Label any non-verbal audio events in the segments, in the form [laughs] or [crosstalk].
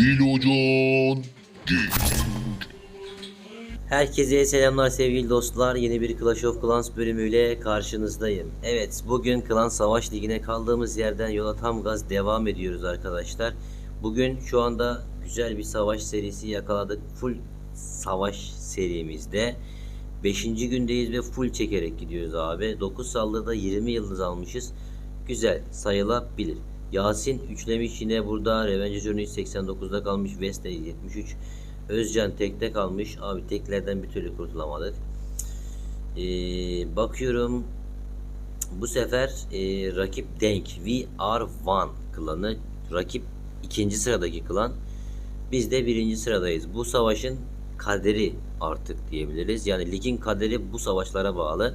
Bilocan Gaming. Herkese selamlar sevgili dostlar. Yeni bir Clash of Clans bölümüyle karşınızdayım. Evet, bugün Klan Savaş Ligi'ne kaldığımız yerden yola tam gaz devam ediyoruz arkadaşlar. Bugün şu anda güzel bir savaş serisi yakaladık. Full savaş serimizde. 5. gündeyiz ve full çekerek gidiyoruz abi. 9 saldırıda 20 yıldız almışız. Güzel sayılabilir. Yasin üçlemiş yine burada. Revenge Journey 89'da kalmış. Veste 73. Özcan tekte kalmış. Abi teklerden bir türlü kurtulamadık. Ee, bakıyorum bu sefer e, rakip Denk VR1 klanı rakip ikinci sıradaki klan biz de birinci sıradayız. Bu savaşın kaderi artık diyebiliriz. Yani ligin kaderi bu savaşlara bağlı.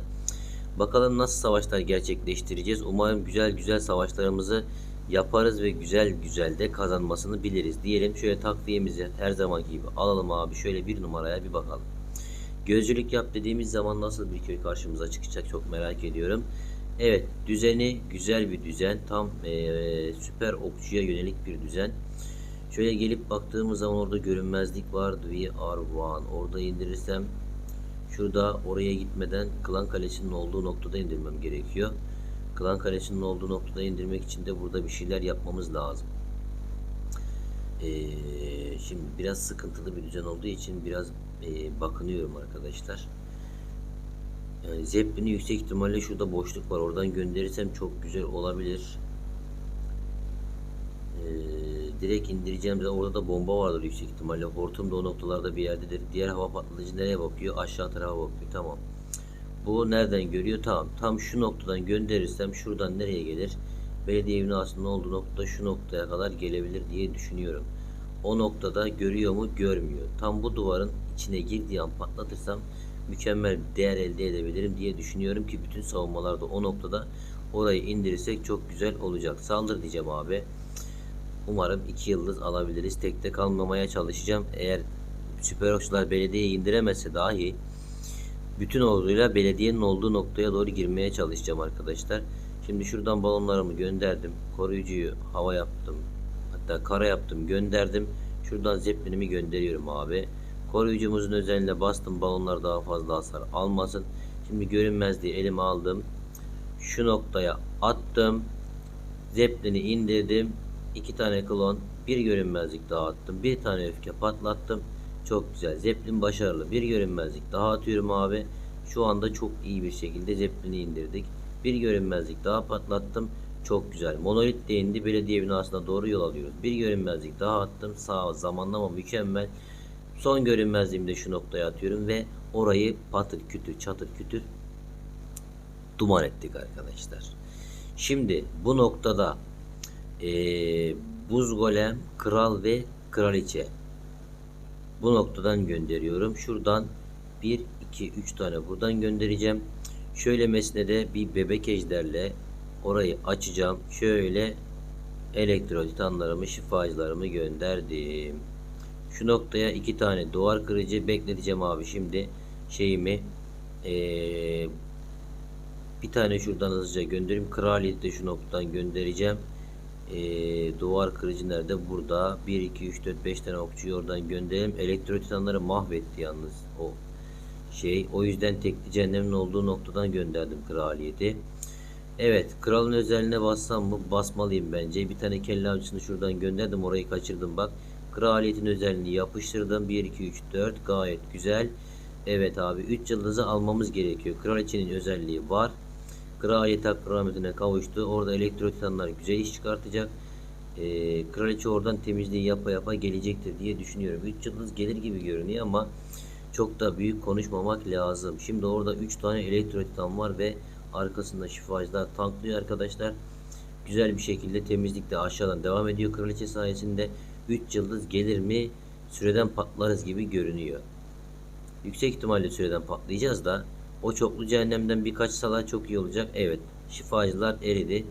Bakalım nasıl savaşlar gerçekleştireceğiz. Umarım güzel güzel savaşlarımızı yaparız ve güzel güzel de kazanmasını biliriz. Diyelim şöyle takviyemizi her zaman gibi alalım abi. Şöyle bir numaraya bir bakalım. Gözcülük yap dediğimiz zaman nasıl bir köy karşımıza çıkacak çok merak ediyorum. Evet düzeni güzel bir düzen. Tam eee, süper okçuya yönelik bir düzen. Şöyle gelip baktığımız zaman orada görünmezlik var. VR1. Orada indirirsem şurada oraya gitmeden klan kalesinin olduğu noktada indirmem gerekiyor. Klan kalesinin olduğu noktada indirmek için de burada bir şeyler yapmamız lazım. Ee, şimdi biraz sıkıntılı bir düzen olduğu için biraz e, bakınıyorum arkadaşlar. Yani Zeppelin'i yüksek ihtimalle şurada boşluk var. Oradan gönderirsem çok güzel olabilir. Ee, direkt indireceğim de orada da bomba vardır yüksek ihtimalle. Hortum da o noktalarda bir yerdedir. Diğer hava patlatıcı nereye bakıyor? Aşağı tarafa bakıyor. Tamam. Bu nereden görüyor? Tamam. Tam şu noktadan gönderirsem şuradan nereye gelir? Belediye binasının olduğu noktada şu noktaya kadar gelebilir diye düşünüyorum. O noktada görüyor mu? Görmüyor. Tam bu duvarın içine girdiği an patlatırsam mükemmel bir değer elde edebilirim diye düşünüyorum ki bütün savunmalarda o noktada orayı indirirsek çok güzel olacak. Saldır diyeceğim abi. Umarım 2 yıldız alabiliriz. Tekte kalmamaya çalışacağım. Eğer süper okçular belediyeyi indiremezse dahi bütün orduyla belediyenin olduğu noktaya doğru girmeye çalışacağım arkadaşlar. Şimdi şuradan balonlarımı gönderdim. Koruyucuyu hava yaptım. Hatta kara yaptım gönderdim. Şuradan zeppelinimi gönderiyorum abi. Koruyucumuzun özelliğine bastım. Balonlar daha fazla hasar almasın. Şimdi görünmezliği elime aldım. Şu noktaya attım. Zeplini indirdim. iki tane klon. Bir görünmezlik daha attım. Bir tane öfke patlattım. Çok güzel. Zeppelin başarılı. Bir görünmezlik daha atıyorum abi. Şu anda çok iyi bir şekilde Zeppelin'i indirdik. Bir görünmezlik daha patlattım. Çok güzel. Monolit de indi. Belediye binasına doğru yol alıyoruz. Bir görünmezlik daha attım. Sağ zamanlama mükemmel. Son görünmezliğimi de şu noktaya atıyorum ve orayı patır kütür çatır kütür duman ettik arkadaşlar. Şimdi bu noktada eee, buz golem, kral ve kraliçe bu noktadan gönderiyorum. Şuradan 1, 2, 3 tane buradan göndereceğim. Şöyle mesnede bir bebek ejderle orayı açacağım. Şöyle elektrolitanlarımı, şifacılarımı gönderdim. Şu noktaya iki tane duvar kırıcı bekleteceğim abi şimdi şeyimi eee, bir tane şuradan hızlıca göndereyim. Kraliyeti de şu noktadan göndereceğim. Eee, duvar kırıcı? Burada. 1, 2, 3, 4, 5 tane okçuyu oradan gönderelim. Elektrotitanları mahvetti yalnız o şey. O yüzden tekli cehennemin olduğu noktadan gönderdim kraliyeti. Evet. Kralın özelliğine bassam mı? Basmalıyım bence. Bir tane kelle avcısını şuradan gönderdim. Orayı kaçırdım bak. Kraliyetin özelliğini yapıştırdım. 1, 2, 3, 4. Gayet güzel. Evet abi. 3 yıldızı almamız gerekiyor. Kraliçenin özelliği var. Kraliyet hak kavuştu. Orada elektrotitanlar güzel iş çıkartacak. Ee, kraliçe oradan temizliği yapa yapa gelecektir diye düşünüyorum. 3 yıldız gelir gibi görünüyor ama çok da büyük konuşmamak lazım. Şimdi orada 3 tane elektrotitan var ve arkasında şifacılar tanklıyor arkadaşlar. Güzel bir şekilde temizlik de aşağıdan devam ediyor kraliçe sayesinde. 3 yıldız gelir mi? Süreden patlarız gibi görünüyor. Yüksek ihtimalle süreden patlayacağız da o çoklu cehennemden birkaç sala çok iyi olacak. Evet şifacılar eridi.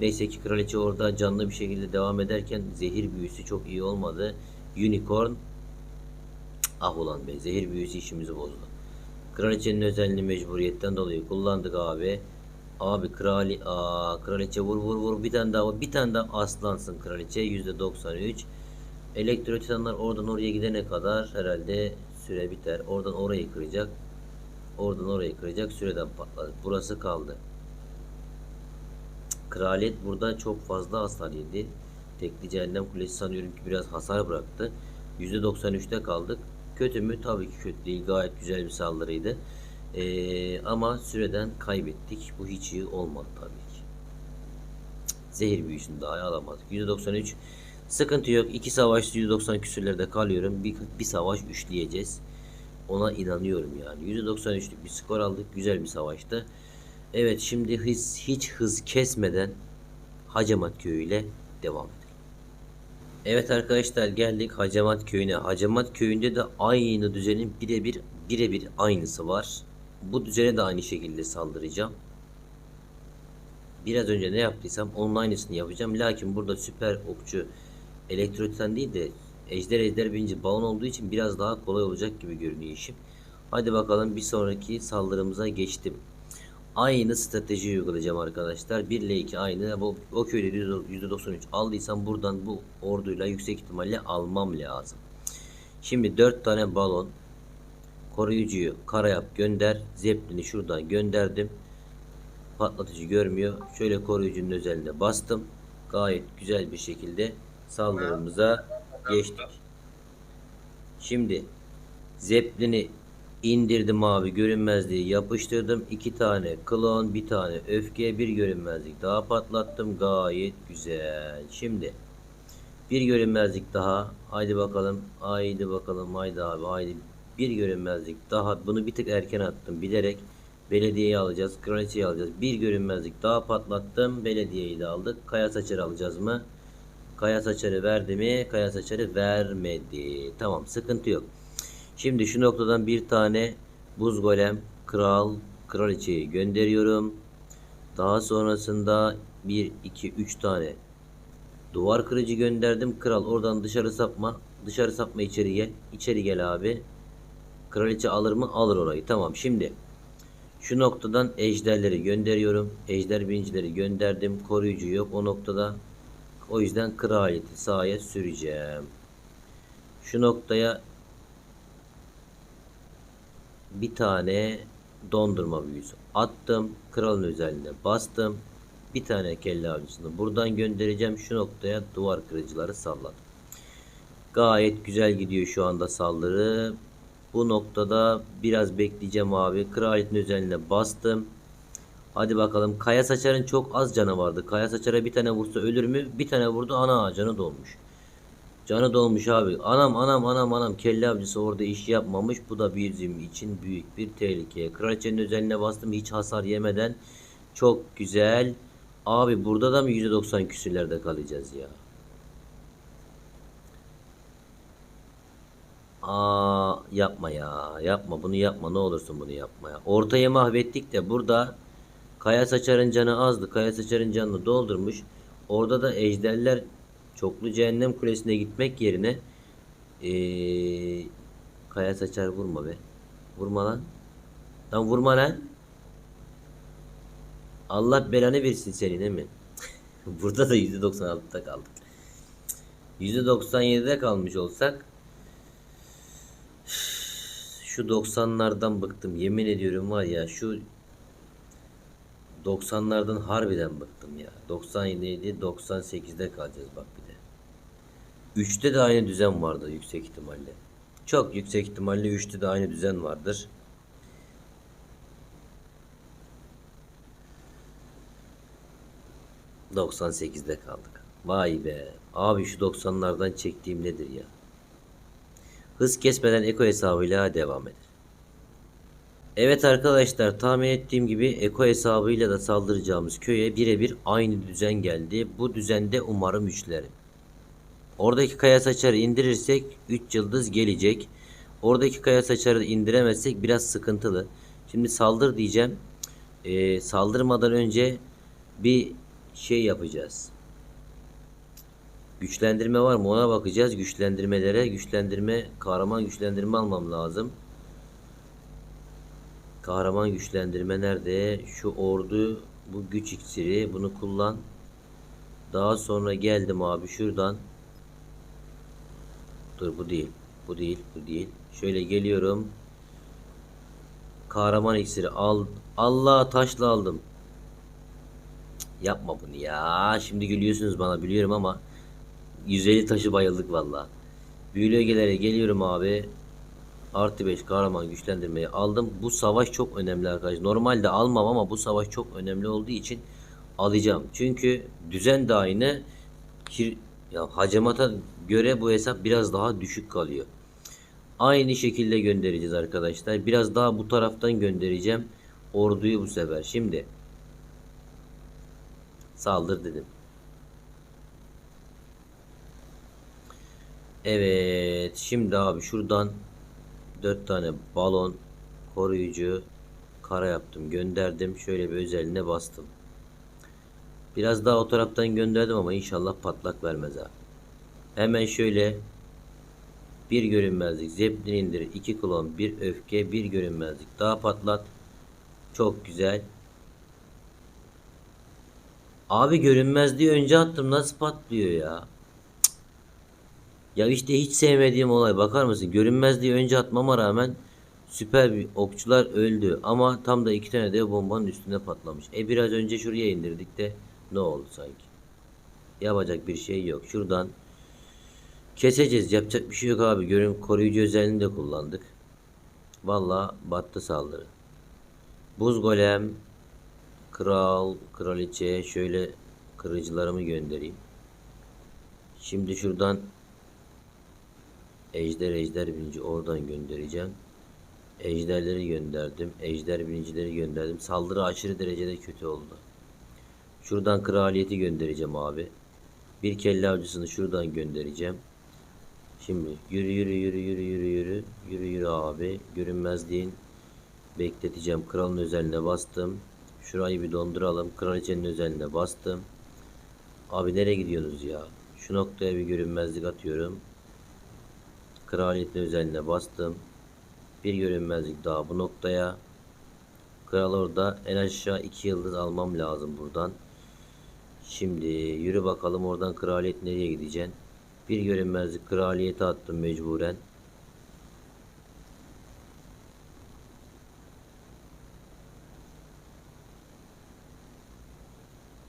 Neyse ki kraliçe orada canlı bir şekilde devam ederken zehir büyüsü çok iyi olmadı. Unicorn ah ulan be zehir büyüsü işimizi bozdu. Kraliçenin özelliğini mecburiyetten dolayı kullandık abi. Abi krali aa kraliçe vur vur vur bir tane daha bir tane daha aslansın kraliçe %93 Elektro titanlar oradan oraya gidene kadar herhalde süre biter. Oradan orayı kıracak. Oradan orayı kıracak. Süreden patladı. Burası kaldı. Kraliyet burada çok fazla hasar yedi. Tekli cehennem kulesi sanıyorum ki biraz hasar bıraktı. %93'te kaldık. Kötü mü? Tabii ki kötü değil. Gayet güzel bir saldırıydı. Ee, ama süreden kaybettik. Bu hiç iyi olmadı tabii ki. Zehir büyüsünü daha alamadık. %93 sıkıntı yok. İki savaş %90 küsürlerde kalıyorum. Bir, bir savaş üçleyeceğiz. Ona inanıyorum yani. %93'lük bir skor aldık. Güzel bir savaştı. Evet şimdi hız, hiç hız kesmeden Hacamat Köyü ile devam edelim. Evet arkadaşlar geldik Hacamat Köyü'ne. Hacamat Köyü'nde de aynı düzenin birebir birebir aynısı var. Bu düzene de aynı şekilde saldıracağım. Biraz önce ne yaptıysam onun aynısını yapacağım. Lakin burada süper okçu elektroten değil de ejder ejder birinci balon olduğu için biraz daha kolay olacak gibi görünüyor işim. Hadi bakalım bir sonraki saldırımıza geçtim. Aynı strateji uygulayacağım arkadaşlar. 1 ile 2 aynı. Bu, o köyde %93 aldıysam buradan bu orduyla yüksek ihtimalle almam lazım. Şimdi 4 tane balon koruyucuyu kara yap gönder. Zeppelin'i şuradan gönderdim. Patlatıcı görmüyor. Şöyle koruyucunun özelliğine bastım. Gayet güzel bir şekilde saldırımıza geçtik. Şimdi Zeppelin'i indirdim abi görünmezliği yapıştırdım. iki tane klon bir tane öfke bir görünmezlik daha patlattım. Gayet güzel. Şimdi bir görünmezlik daha. Haydi bakalım. Haydi bakalım. Haydi abi. Haydi. Bir görünmezlik daha. Bunu bir tık erken attım. Bilerek belediyeyi alacağız. Kraliçeyi alacağız. Bir görünmezlik daha patlattım. Belediyeyi de aldık. Kaya saçarı alacağız mı? Kaya saçarı verdi mi? Kaya saçarı vermedi. Tamam sıkıntı yok. Şimdi şu noktadan bir tane buz golem kral kraliçeyi gönderiyorum. Daha sonrasında 1 2 3 tane duvar kırıcı gönderdim. Kral oradan dışarı sapma. Dışarı sapma içeri gel. İçeri gel abi. Kraliçe alır mı? Alır orayı. Tamam şimdi şu noktadan ejderleri gönderiyorum. Ejder bincileri gönderdim. Koruyucu yok o noktada. O yüzden kraliyeti sahaya süreceğim. Şu noktaya bir tane dondurma büyüsü attım. Kralın özelliğine bastım. Bir tane kelle avcısını buradan göndereceğim. Şu noktaya duvar kırıcıları salladım. Gayet güzel gidiyor şu anda saldırı. Bu noktada biraz bekleyeceğim abi. Kraliyetin özelliğine bastım. Hadi bakalım. Kaya saçarın çok az canı vardı. Kaya saçara bir tane vursa ölür mü? Bir tane vurdu. Ana canı dolmuş. Canı dolmuş abi. Anam anam anam anam kelle avcısı orada iş yapmamış. Bu da bizim için büyük bir tehlike. Kraliçenin özelliğine bastım hiç hasar yemeden. Çok güzel. Abi burada da mı %90 küsürlerde kalacağız ya? Aa yapma ya. Yapma bunu yapma ne olursun bunu yapma ya. Ortaya mahvettik de burada Kaya Saçar'ın canı azdı. Kaya Saçar'ın canını doldurmuş. Orada da ejderler çoklu cehennem kulesine gitmek yerine ee, Kaya Saçar vurma be. Vurma lan. Lan vurma lan. Allah belanı versin seni değil mi? [laughs] Burada da %96'da kaldık. %97'de kalmış olsak şu 90'lardan bıktım. Yemin ediyorum var ya şu 90'lardan harbiden bıktım ya. 97 98'de kalacağız bak bir de. 3'te de aynı düzen vardı yüksek ihtimalle. Çok yüksek ihtimalle 3'te de aynı düzen vardır. ...98'de kaldık. Vay be. Abi şu 90'lardan çektiğim nedir ya? Hız kesmeden eko hesabıyla devam eder. Evet arkadaşlar tahmin ettiğim gibi eko hesabıyla da saldıracağımız köye birebir aynı düzen geldi. Bu düzende umarım üçlerim. Oradaki kaya saçarı indirirsek 3 yıldız gelecek. Oradaki kaya saçarı indiremezsek biraz sıkıntılı. Şimdi saldır diyeceğim. Ee, saldırmadan önce bir şey yapacağız. Güçlendirme var mı ona bakacağız. Güçlendirmelere güçlendirme kahraman güçlendirme almam lazım. Kahraman güçlendirme nerede? Şu ordu bu güç iksiri bunu kullan. Daha sonra geldim abi şuradan. Dur bu değil. Bu değil. Bu değil. Şöyle geliyorum. Kahraman iksiri al. Allah taşla aldım. Cık, Yapma bunu ya. Şimdi gülüyorsunuz bana biliyorum ama 150 taşı bayıldık valla. Büyülü ögelere geliyorum abi. Artı 5 kahraman güçlendirmeyi aldım. Bu savaş çok önemli arkadaşlar. Normalde almam ama bu savaş çok önemli olduğu için alacağım. Çünkü düzen. Kir, ya hacamata göre bu hesap biraz daha düşük kalıyor. Aynı şekilde göndereceğiz arkadaşlar. Biraz daha bu taraftan göndereceğim. Orduyu bu sefer. Şimdi saldır dedim. Evet. Şimdi abi şuradan 4 tane balon koruyucu kara yaptım. Gönderdim. Şöyle bir özeline bastım. Biraz daha o taraftan gönderdim ama inşallah patlak vermez ha. Hemen şöyle bir görünmezlik, zeplin indir, iki klon, bir öfke, bir görünmezlik. Daha patlat. Çok güzel. Abi görünmezliği önce attım. Nasıl patlıyor ya? Ya işte hiç sevmediğim olay. Bakar mısın? Görünmezliği önce atmama rağmen süper bir okçular öldü. Ama tam da iki tane dev bombanın üstüne patlamış. E biraz önce şuraya indirdik de ne oldu sanki? Yapacak bir şey yok. Şuradan Keseceğiz. Yapacak bir şey yok abi. Görün koruyucu özelliğini de kullandık. Valla battı saldırı. Buz golem, kral, kraliçe şöyle kırıcılarımı göndereyim. Şimdi şuradan Ejder ejder birinci oradan göndereceğim. Ejderleri gönderdim. Ejder birincileri gönderdim. Saldırı aşırı derecede kötü oldu. Şuradan kraliyeti göndereceğim abi. Bir kelle avcısını şuradan göndereceğim. Şimdi yürü yürü yürü yürü yürü yürü. Yürü yürü abi. Görünmezliğin bekleteceğim. Kralın özeline bastım. Şurayı bir donduralım. Kraliçenin özeline bastım. Abi nereye gidiyorsunuz ya? Şu noktaya bir görünmezlik atıyorum kraliyetin özeline bastım bir görünmezlik daha bu noktaya kral orada en aşağı iki yıldız almam lazım buradan şimdi yürü bakalım oradan kraliyet nereye gideceksin bir görünmezlik kraliyete attım mecburen.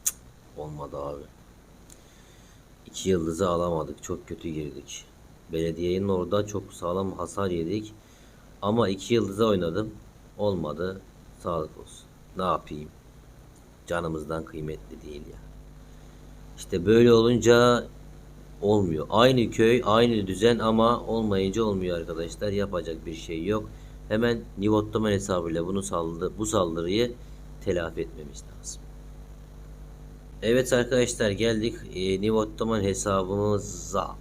Cık, Olmadı abi. İki yıldızı alamadık. Çok kötü girdik. Belediyenin orada çok sağlam hasar yedik. Ama iki yıldıza oynadım. Olmadı. Sağlık olsun. Ne yapayım? Canımızdan kıymetli değil ya. İşte böyle olunca olmuyor. Aynı köy, aynı düzen ama olmayınca olmuyor arkadaşlar. Yapacak bir şey yok. Hemen Nivottaman hesabıyla bunu saldırı, bu saldırıyı telafi etmemiz lazım. Evet arkadaşlar geldik e, Nivottaman hesabımıza.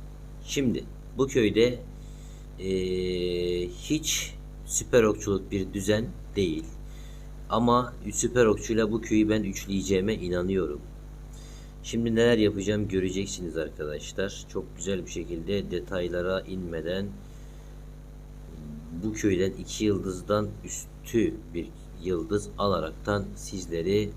Şimdi bu köyde e, hiç süper okçuluk bir düzen değil. Ama süper okçuyla bu köyü ben üçleyeceğime inanıyorum. Şimdi neler yapacağım göreceksiniz arkadaşlar. Çok güzel bir şekilde detaylara inmeden bu köyden iki yıldızdan üstü bir yıldız alaraktan sizleri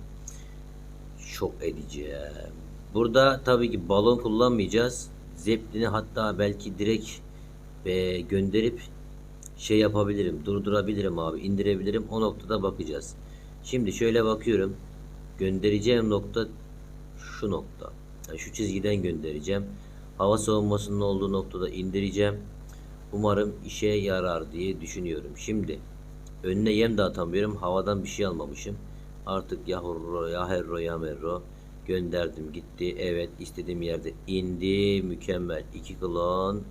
şok edeceğim. Burada tabii ki balon kullanmayacağız. Zeplini hatta belki direkt ve gönderip şey yapabilirim, durdurabilirim abi, indirebilirim. O noktada bakacağız. Şimdi şöyle bakıyorum. Göndereceğim nokta şu nokta. Yani şu çizgiden göndereceğim. Hava savunmasının olduğu noktada indireceğim. Umarım işe yarar diye düşünüyorum. Şimdi önüne yem de atamıyorum. Havadan bir şey almamışım. Artık yahurro, yaherro, yamerro gönderdim gitti. Evet istediğim yerde indi. Mükemmel. iki klon,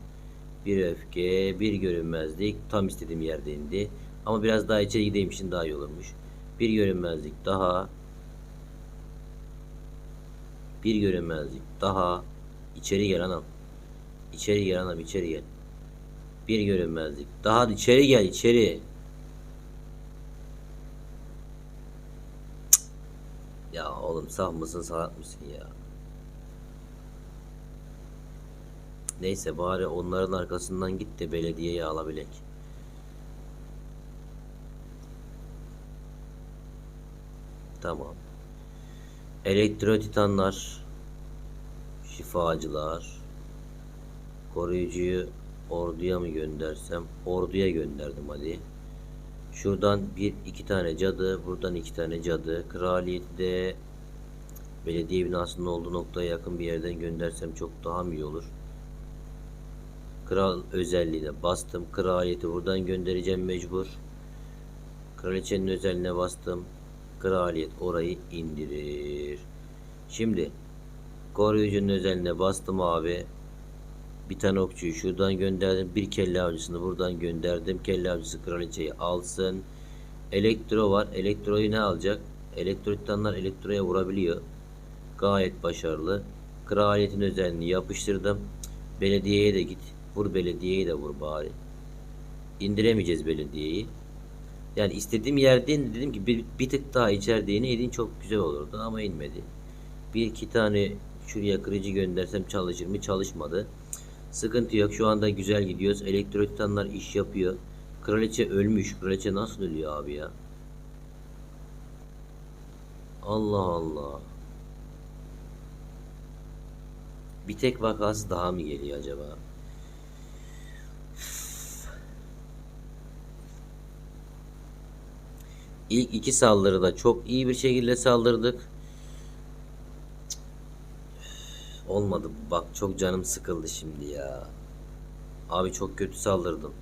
bir öfke, bir görünmezlik. Tam istediğim yerde indi. Ama biraz daha içeri gideyim için daha iyi olurmuş. Bir görünmezlik daha. Bir görünmezlik daha. içeri gel anam. İçeri gel anam içeri gel. Bir görünmezlik. Daha içeri gel içeri. Ya oğlum saf mısın salak mısın ya? Neyse bari onların arkasından git de belediyeyi alabilek. Tamam. Elektro titanlar, şifacılar, koruyucuyu orduya mı göndersem? Orduya gönderdim hadi. Şuradan bir iki tane cadı, buradan iki tane cadı. Kraliyeti de belediye binasının olduğu noktaya yakın bir yerden göndersem çok daha mı iyi olur? Kral özelliğine bastım. Kraliyeti buradan göndereceğim mecbur. Kraliçenin özelliğine bastım. Kraliyet orayı indirir. Şimdi koruyucunun özelliğine bastım abi. Bir tane okçuyu şuradan gönderdim. Bir kelle avcısını buradan gönderdim. Kelle avcısı kraliçeyi alsın. Elektro var. Elektroyu ne alacak? Elektro titanlar elektroya vurabiliyor. Gayet başarılı. Kraliyetin özelliğini yapıştırdım. Belediyeye de git. Vur belediyeyi de vur bari. İndiremeyeceğiz belediyeyi. Yani istediğim yerdeyim dedim ki bir, bir tık daha içeride ineydin çok güzel olurdu ama inmedi. Bir iki tane şuraya kırıcı göndersem çalışır mı? Çalışmadı. Sıkıntı yok. Şu anda güzel gidiyoruz. Elektro titanlar iş yapıyor. Kraliçe ölmüş. Kraliçe nasıl ölüyor abi ya? Allah Allah. Bir tek vakası daha mı geliyor acaba? İlk iki saldırıda çok iyi bir şekilde saldırdık. Olmadı. Bak çok canım sıkıldı şimdi ya. Abi çok kötü saldırdım.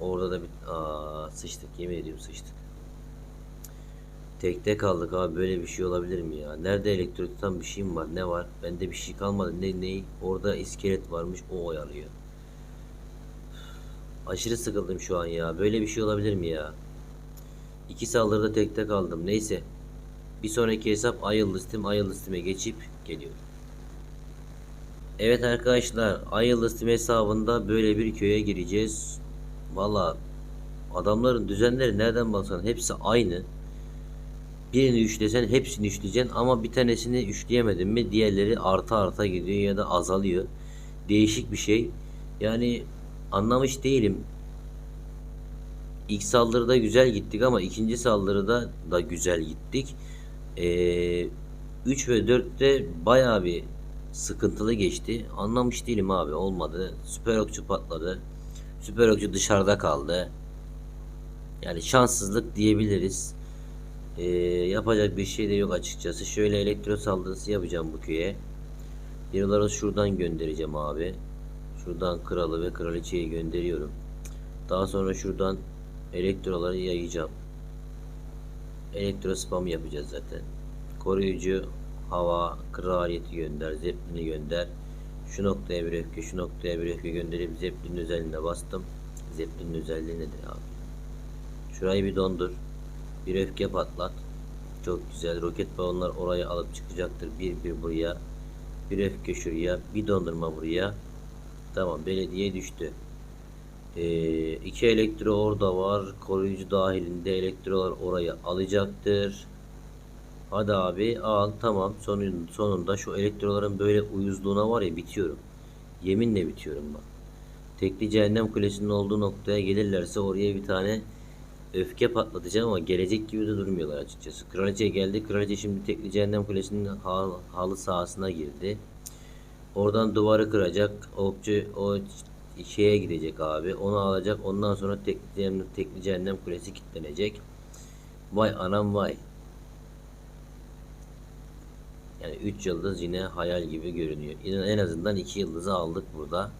Orada da bir aa sıçtık yemin ediyorum sıçtık. Tekte kaldık abi böyle bir şey olabilir mi ya? Nerede elektrikten bir şeyim var? Ne var? Bende bir şey kalmadı. Ne ney? Orada iskelet varmış. O oyalıyor. Aşırı sıkıldım şu an ya. Böyle bir şey olabilir mi ya? İki saldırıda tekte kaldım. Neyse. Bir sonraki hesap Ayıl listim. Ayıl listime geçip geliyorum. Evet arkadaşlar. Ayıl listim hesabında böyle bir köye gireceğiz. Valla adamların düzenleri nereden baksan hepsi aynı. Birini üçlesen hepsini üçleyeceksin ama bir tanesini üçleyemedin mi diğerleri arta arta gidiyor ya da azalıyor. Değişik bir şey. Yani anlamış değilim. İlk saldırıda güzel gittik ama ikinci saldırıda da güzel gittik. Ee, 3 ve 4'te bayağı bir sıkıntılı geçti. Anlamış değilim abi olmadı. Süper okçu patladı. Süper okçu dışarıda kaldı. Yani şanssızlık diyebiliriz. Ee, yapacak bir şey de yok açıkçası. Şöyle elektro saldırısı yapacağım bu köye. Yılları şuradan göndereceğim abi. Şuradan kralı ve kraliçeyi gönderiyorum. Daha sonra şuradan elektroları yayacağım. Elektro spam yapacağız zaten. Koruyucu hava kraliyeti gönder. Zeppelini gönder. Şu noktaya bir öfke, şu noktaya bir öfke gönderip Zeppelin'in özelliğine bastım. Zeppelin'in özelliği nedir abi? Şurayı bir dondur. Bir öfke patlat. Çok güzel. Roket balonlar oraya alıp çıkacaktır. Bir bir buraya. Bir öfke şuraya. Bir dondurma buraya. Tamam belediye düştü. Ee, iki elektro orada var. Koruyucu dahilinde elektrolar orayı alacaktır. Hadi abi al tamam sonun, sonunda şu elektroların böyle uyuzluğuna var ya bitiyorum. Yeminle bitiyorum bak. Tekli cehennem kulesinin olduğu noktaya gelirlerse oraya bir tane öfke patlatacağım ama gelecek gibi de durmuyorlar açıkçası. Kraliçe geldi. Kraliçe şimdi tekli cehennem kulesinin hal, halı sahasına girdi. Oradan duvarı kıracak. Okçu o şeye gidecek abi. Onu alacak. Ondan sonra tekli cehennem, tekli cehennem kulesi kilitlenecek. Vay anam vay. Yani 3 yıldız yine hayal gibi görünüyor. Yine en azından 2 yıldızı aldık burada.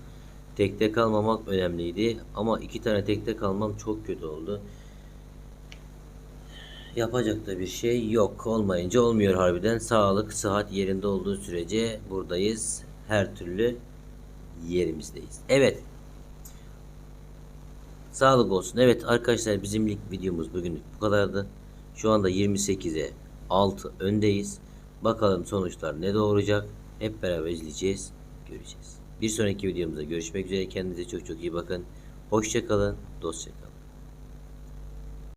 Tekte kalmamak önemliydi ama iki tane tekte kalmam çok kötü oldu. Yapacak da bir şey yok. Olmayınca olmuyor harbiden. Sağlık, sıhhat yerinde olduğu sürece buradayız. Her türlü yerimizdeyiz. Evet. Sağlık olsun. Evet arkadaşlar bizim ilk videomuz bugünlük bu kadardı. Şu anda 28'e 6 öndeyiz. Bakalım sonuçlar ne doğuracak. Hep beraber izleyeceğiz. Göreceğiz. Bir sonraki videomuzda görüşmek üzere. Kendinize çok çok iyi bakın. Hoşçakalın. Dostça kalın.